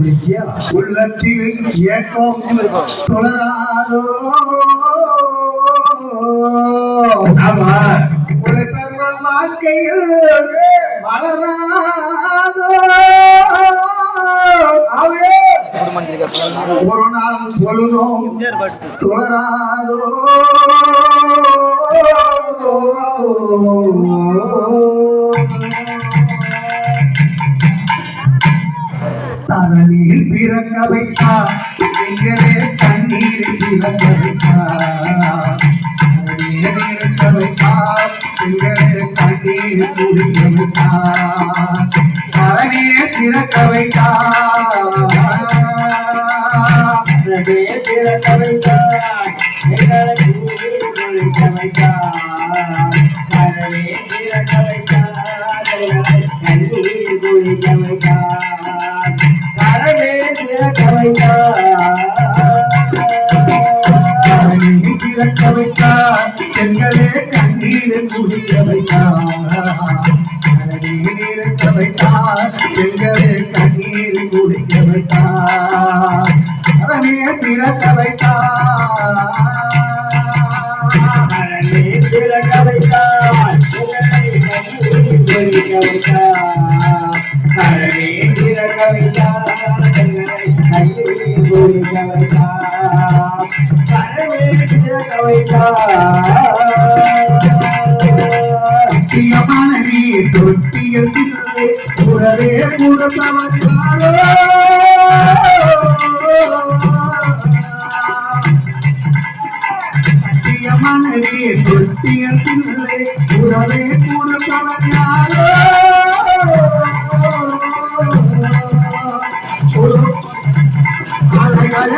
கண்டுபிடிச்சியா உள்ளத்தில் ஏக்கம் தொடராதோ? ஆமா. உழைப்பவன் வாழ்க்கையில் வளராதோ? ஒரு நாள் பொழுதும் தொடராதோ? தரணியில் பிறக்க வைத்தா எங்களே தண்ணீரில் பிறக்க வைத்தா தரணியில் வைத்தா எங்களே தண்ணீரில் குடிக்க வைத்தா தரணியை திறக்க வைத்தா திறக்க வைத்தா எங்களை குளிக்க வைத்தா தனவே பிறக்க வைத்தார் பிறக்க வைத்தார் எங்களே தண்ணீரில் குடிக்க வைத்தார் தரணியில் வைத்தார் எங்களே கண்ணீரில் குடிக்க வைத்தார் வைத்தார் வைத்தார் எங்களை வைத்தார் வைத்தார் கண்ணீர் குளிக்க வைத்தார் தனவே பிறக்க வைத்தார் சத்தியமான நீர் தொட்டியில் திரு உறவே கொடுத்தவன் சத்தியமான நீர் தொட்டியில் திரு உறவே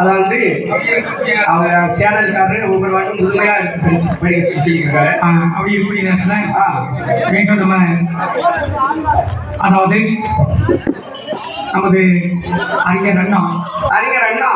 அதாவது அவங்க சேனல்காரரு ஒவ்வொரு வாட்டும் முழுமையாக படிக்க அப்படி இப்படி நேரத்துல நம்ம அதாவது நமது அறிஞர் அண்ணா. அறிஞர் அண்ணா.